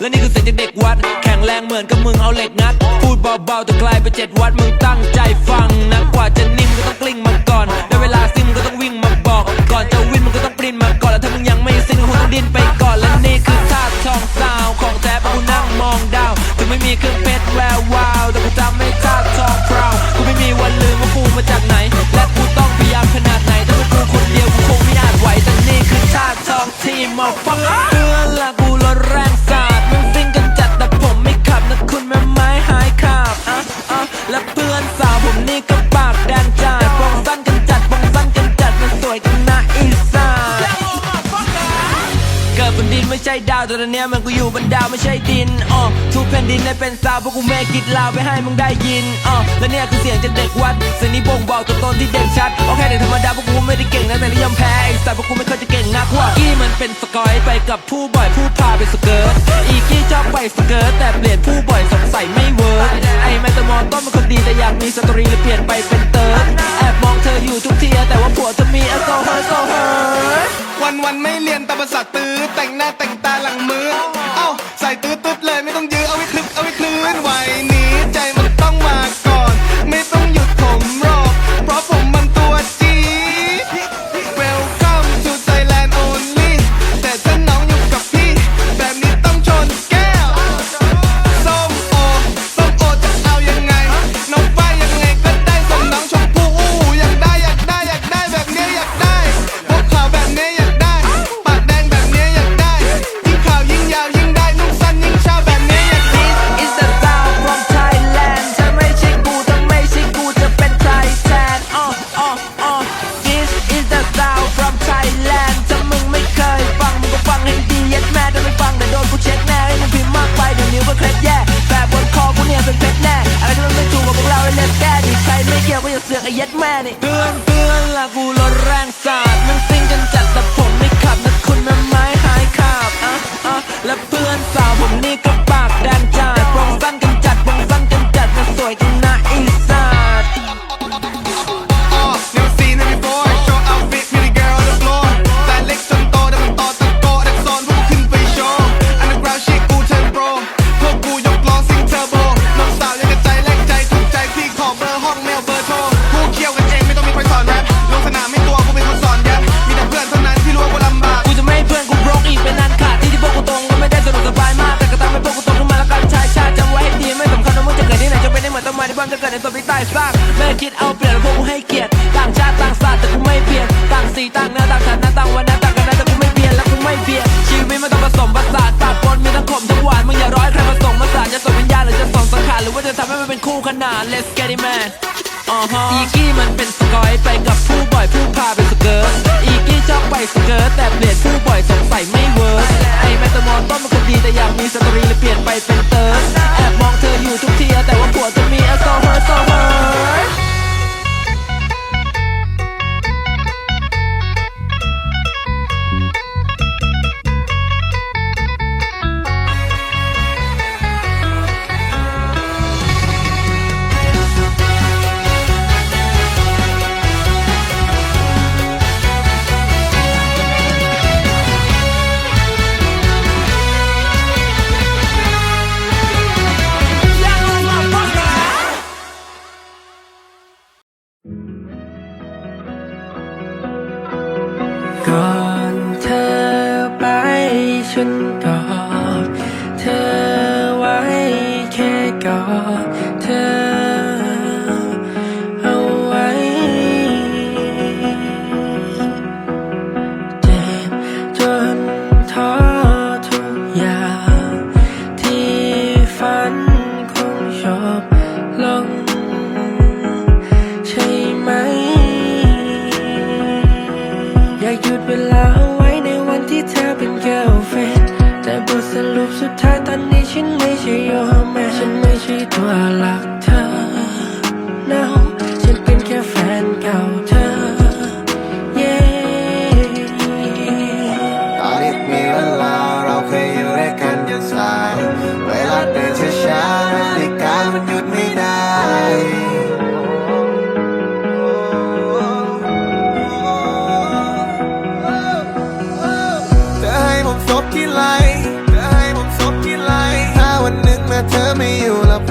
และนี่คือเสียงจากเด็กวัด แข็งแรงเหมือนกับมึงเอาเหล็กงัด พูดเบาๆแต่กลายเป็นเจ็ดวัดมึงตั้งใจฟังนะกว่าจะนิ่มก็ต้องกลิ้งมาก่อนได้เวลาซิมงก็ต้องวิ่งมาบอก ก่อนจะวิ่งมันก็ต้องปรินมาก่อนแล้วถ้ามึงยังไม่สิ้นก็คงต้องดิ้นไปก่อนและนี่คือท่าทองสาวของแท้เพราะกูนั่งมองดาวถึงไม่มีเครื่องเพชรแวววา ต่ตอนเนี้ยมันกูอยู่บนดาวไม่ใช่ดินอ๋อทุกแผ่นดินได้เป็นสาวเพราะกูแม่กิดลาวไปให้มึงได้ยินอ๋อและเนี่ยคือเสียงจากเด็กวัดเสียงนี้บ่งบอกตัวตนที่เด่นชัดโอเคเด็กธรรมดาพวกกูไม่ได้เก่งนะแต่นิยอมแพ้ไอ้สัตว์พวกกูไม่เคยจะเก่งนักว่ากี้มันเป็นสกอยไปกับผู้บ่อยผู้พาไปสเกิร์ตอีกี้ชอบไปสเกิร์ตแต่เปลี่ยนผู้บ่อยสงสัยไม่เวิร์กไอ้แมตมอนต้นมันคนดีแต่อยากมีสตรีเลยเปลี่ยนไปเป็นเติร์ดแอบมองเธออยู่ทุกทีแต่ว่าผัวเธอมีแอลกอฮอล์โซเฮอร์วันวันๆไม่เรียนตามภาษาตื้อแต่งหน้าแต่งต นจะเป็นได้เหมือนต้นไม้ที่บ้านจะเกิดในต้นที่ใต้ซากไม่คิดเอาเปรียบแล้วพวกกูให้เกียรติต่างชาติต่างศาสตร์แต่กูไม่เปลี่ยนต่างสีต่างเนื้อต่างฐานะต่างวันนะต่างกันนะแต่กูไม่เปลี่ยนและกูไม่เปลี่ยนชีวิตมันต้องผสมผสานตัดปนมีทั้งขมทั้งหวานมึงอย่ารอให้ใครมาส่งมาสานจะส่งวิญญาณหรือจะส่งสังขารหรือว่าจะทำให้มันเป็นคู่ขนาน Let's get it man อ๋อฮะอีกี้มันเป็นสกอยไปกับผู้บ่อยผู้พาไปสเกิร์ตอีกี้ชอบไปสเกิร์ตแต่เปลี่ยนผู้บ่อยสงสัยไม่เวิร์กไอแมตมอนต้นมันคนดีแต่อยากมีสตรีเลยเปลี่ยนไปเป็นเติร์ดแอบมองเธออยู่ทุกทีแต่ว่าผัวเธอ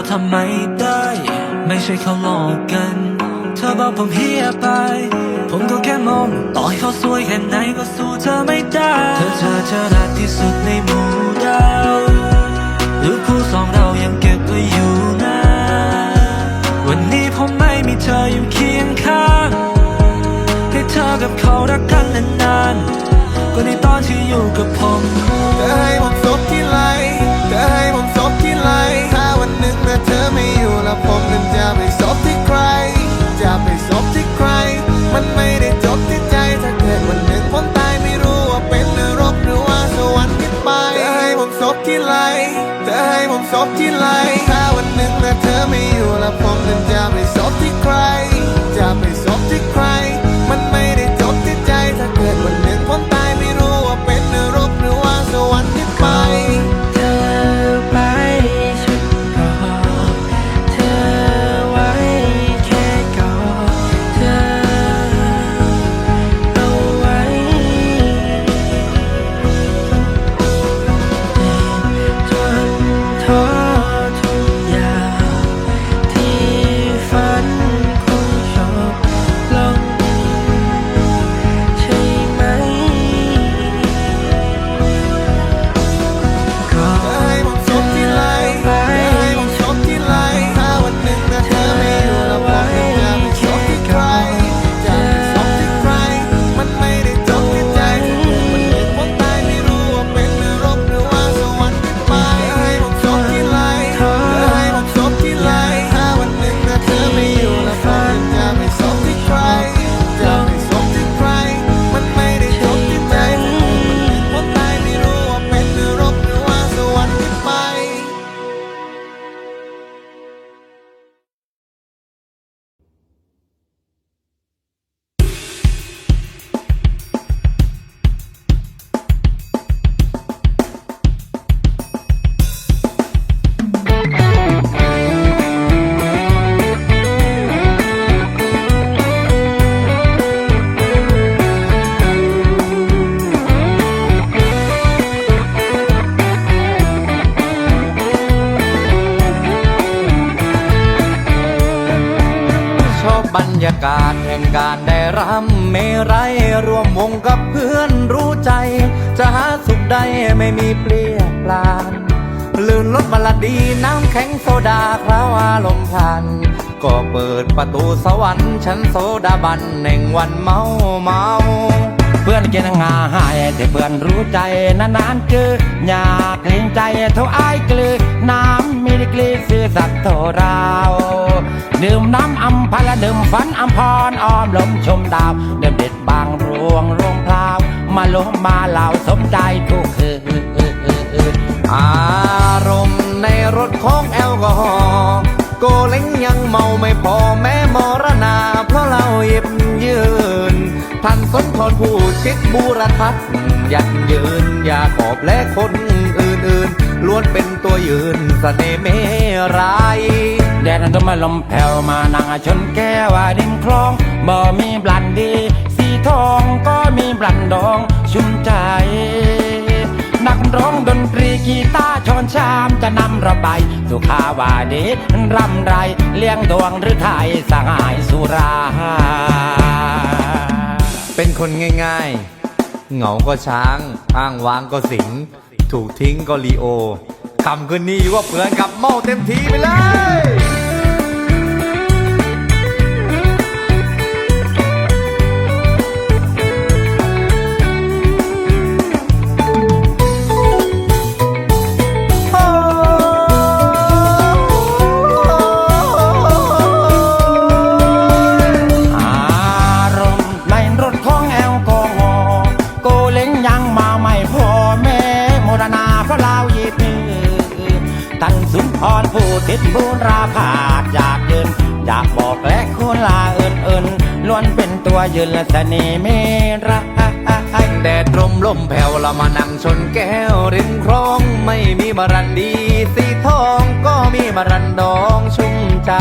ก็ทำไม่ได้ ไม่ใช่เขาหลอกกัน เธอบอกผมเฮียไป ผมก็แค่มอง ต่อให้เขาสวยแค่ไหนก็สู้เธอไม่ได้ เธอเธอเธอรักที่สุดในหมู่ดาว ไรเธอให้ผมซบที่ไรถ้าวันหนึ่งแม้เธอไม่อยู่แล้วผมนั้นจะไปซบที่ใคร จะไปซบที่ใคร มัน ไม่มีเปลี่ยนปลานลื่นรถบลดีน้ำแข็งโซดาคราวอารมณ์พัน ก็เปิดประตูสวรรค์ชั้นโซดาบันแห่งวันเมาเมาเพื่อนกินงาหายแต่เพื่อนรู้ใจนานๆเจออยากเกรงใจเท่าไอายกลือน้ำมีดีกรีซื่อสัตย์เท่าเราดื่มน้ำอัมพละดื่มฝันอัมพรอ้อมลมชมดาวเดิมเด็ดบางรวงรวงพลาวมาลมมาเหล่าสมใจ โกเล้งยังเมาไม่พอแม้มรณา เพราะเราหยิบยืนท่านสนทรผู้ชิดบูรทัศน์ยันยืนอย่าขอบและคนอื่นๆล้วนเป็นตัวยืนสเสน่ห์เมรายแดดนั้นต้องมาลมแผ่วมานั่งชนแก้วริมคลอง บ่ มีบลันดี สีทองก็มีบลันดองชุ่มใจ ตรีกีตาร์ชอนชามจะนำระบายสุขาวาดีรำไร เลี้ยงดวงหรือไทยสหายสุรา เป็นคนง่ายๆ เหงาก็ช้างอ้างว้างก็สิง ถูกทิ้งก็ลีโอคำคืนนี้ว่าเพื่อนกับเมาเต็มทีไปเลย ยืนละเสน่ห์เมรักแดดลมลมแผ่วเรามานั่งชนแก้วริมคลองไม่มีบรันดี สีทองก็มีบรันดองชุ่มใจ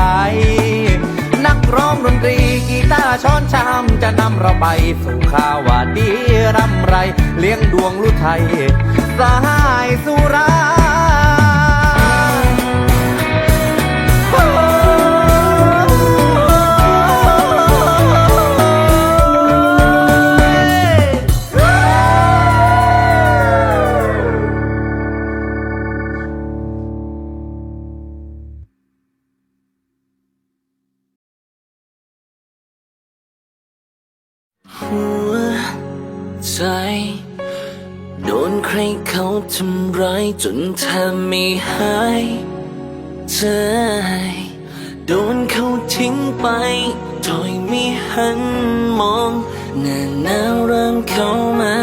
นักร้องดนตรีกีตาร์ช้อนชามจะนำเราไปสู่ข่าวว่าดีร่ำไร เลี้ยงดวงลุไทยสหายสุรา จนแทบไม่หายใจโดนเขาทิ้งไปถอยไม่หันมองหน้าหนาวเริ่มเข้ามา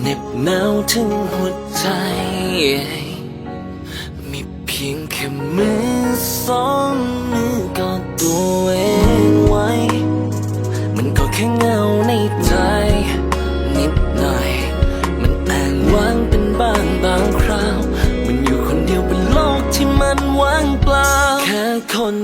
เหน็บหนาวถึงหัวใจ มีเพียงแค่มือสอง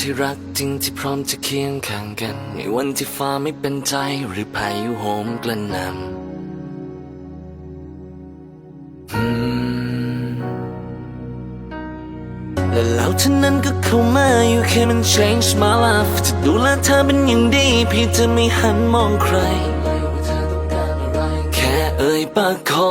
ที่รักจริงที่พร้อมจะเคียงข้างกัน ในวันที่ฟ้าไม่เป็นใจหรือพายุโหมกระหน่ำและแล้วเท่านั้นก็เข้ามาอยู่แค่มัน change my life จะดูแลเธอเป็นอย่างดีเพี่จะไม่หันมองใคร แค่เอ่ยปากขอ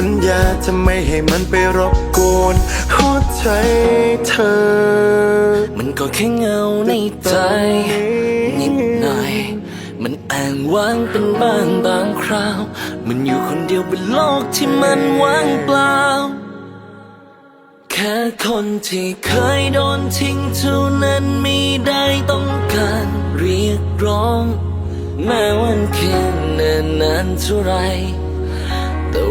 สัญญาจะไม่ให้มันไปรบกวนหัวใจเธอ มันก็แค่เงาในใจนิดหน่อย มันแอ้างว้างเป็นบ้างบางคราว มันอยู่คนเดียวบนโลกที่มันว่างเปล่า แค่คนที่เคยโดนทิ้งเท่านั้นไม่ได้ต้องการเรียกร้อง แม้วันแค่นานนานเท่าไรแต่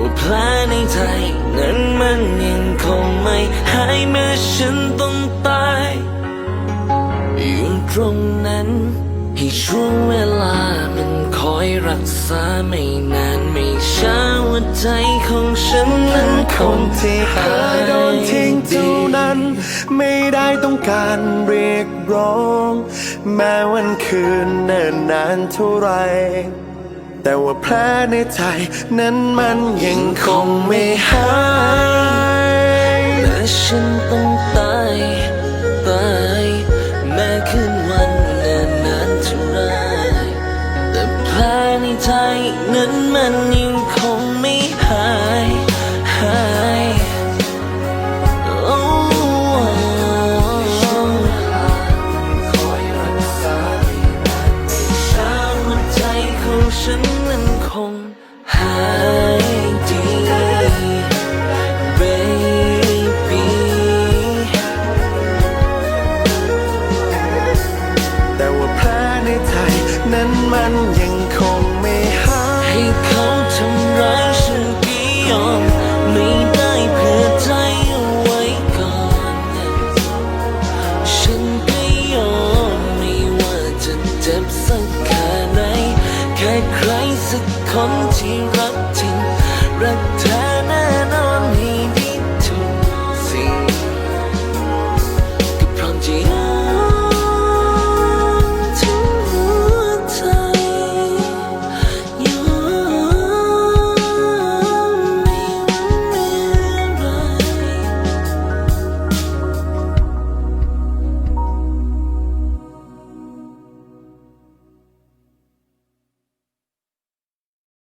ว่าแผลในใจนั้นมันยังคงไม่หายแม้ฉันต้องตายอยู่ตรงนั้นให้ช่วงเวลามันคอยรักษาไม่นานไม่ช้าหัวใจของฉันนั้นคงที่เคยโดนทิ้งเท่านั้น ไม่ได้ต้องการเรียกร้อง แม้วันคืนเนิ่นนานเท่าไร แต่ว่าแผลในใจนั้นมันยังคง